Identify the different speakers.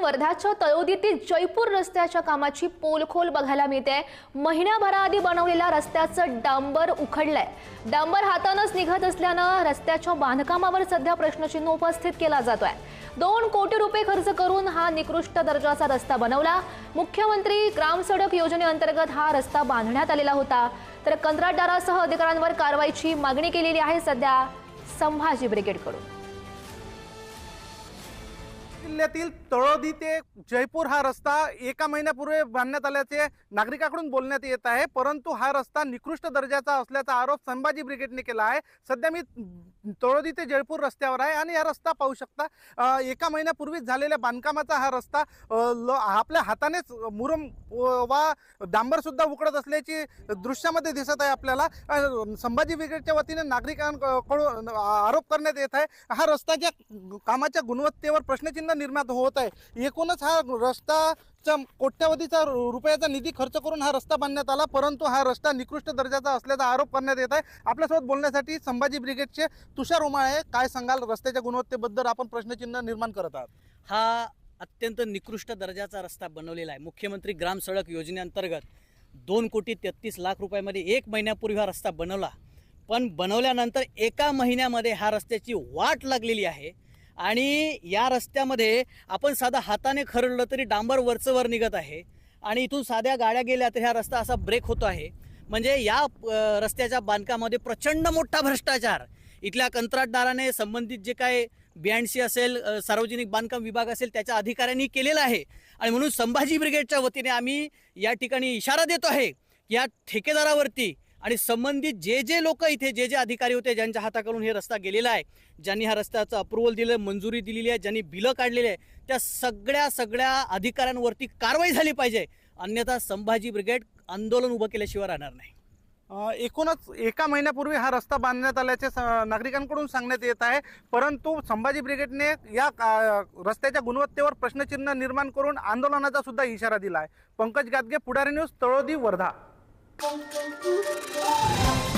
Speaker 1: वर्धाच्या तळोदीतील ते जयपूर रस्त्याच्या कामाची पोलखोल बघायला मिळते. महिन्याभराआधी बनवलेल्या रस्त्याचं डांबर उखडलंय. डांबर हातानंच निघत असल्यानं रस्त्याच्या बांधकामावर सध्या प्रश्नचिन्ह उपस्थित केला जातोय. दोन कोटी रुपये खर्च करून हा निकृष्ट दर्जाचा रस्ता बनवला. मुख्यमंत्री ग्राम सडक योजनेअंतर्गत हा रस्ता बांधण्यात आलेला होता. तर कंत्राटदारासह अधिकाऱ्यांवर कारवाईची मागणी केलेली आहे सध्या संभाजी ब्रिगेडकडून.
Speaker 2: जिल्ह्यातील तळोदी ते जयपूर हा रस्ता एका महिन्यापूर्वी बांधण्यात आल्याचे नागरिकांकडून बोलण्यात येत आहे. परंतु हा रस्ता निकृष्ट दर्जाचा असल्याचा आरोप संभाजी ब्रिगेडने केला आहे. सध्या मी तळोदी ते जयपूर रस्त्यावर आहे आणि हा रस्ता पाहू शकता एका महिन्यापूर्वीच झालेल्या बांधकामाचा हा रस्ता आपल्या हातानेच मुरम वा डांबरसुद्धा उकडत असल्याची दृश्यामध्ये दिसत आहे आपल्याला. संभाजी ब्रिगेडच्या वतीने नागरिकांकडून आरोप करण्यात येत आहे. हा रस्त्याच्या कामाच्या गुणवत्तेवर प्रश्नचिन्ह निर्माण होत आहे. एकूणच हा रस्ताचा कोट्यावधीचा रुपयाचा निधी खर्च करून हा रस्ता बांधण्यात आला परंतु हा रस्ता निकृष्ट दर्जाचा असल्याचा आरोप करण्यात येत आहे. आपल्यासोबत बोलण्यासाठी संभाजी ब्रिगेडचे तुषार उमाळे काय सांगाल? रस्त्याच्या गुणवत्तेबद्दल आपण प्रश्नचिन्ह निर्माण करत आहात.
Speaker 3: हा अत्यंत निकृष्ट दर्जाचा रस्ता बनवलेला आहे. मुख्यमंत्री ग्राम सडक योजनेअंतर्गत दोन कोटी तेहतीस लाख रुपयामध्ये एक महिन्यापूर्वी हा रस्ता बनवला. पण बनवल्यानंतर एका महिन्यामध्ये हा रस्त्याची वाट लागलेली आहे. आणि या रस्त्यामध्ये आपण साधा हाताने खरडलं तरी डांबर वरचं वर निघत आहे. आणि इथून साध्या गाड्या गेल्या तर ह्या रस्ता असा ब्रेक होतो आहे. म्हणजे या रस्त्याच्या बांधकामामध्ये प्रचंड मोठा भ्रष्टाचार. इथल्या कंत्राटदाराने संबंधित जे काय बियाणसी असेल सार्वजनिक बांधकाम विभाग असेल त्याच्या अधिकाऱ्यांनी केलेलं आहे. आणि म्हणून संभाजी ब्रिगेडच्या वतीने आम्ही या ठिकाणी इशारा देतो आहे की या ठेकेदारावरती आणि संबंधित जे जे लोक इथे जे जे अधिकारी होते ज्यांच्या हाताकडून हे रस्ता गेलेला आहे ज्यांनी हा रस्त्याचं अप्रुव्हल दिलं मंजुरी दिलेली आहे ज्यांनी बिलं काढलेली आहे त्या सगळ्या सगळ्या अधिकाऱ्यांवरती कारवाई झाली पाहिजे. अन्यथा संभाजी ब्रिगेड आंदोलन उभं केल्याशिवाय राहणार नाही.
Speaker 2: एकूणच एका महिन्यापूर्वी हा रस्ता बांधण्यात आल्याचे स- नागरिकांकडून सांगण्यात येत आहे. परंतु संभाजी ब्रिगेडने या का- रस्त्याच्या गुणवत्तेवर प्रश्नचिन्ह निर्माण करून आंदोलनाचा सुद्धा इशारा दिला आहे Pankaj Gadge Pudhari news Talodi Wardha. Bom, bom, bom, bom.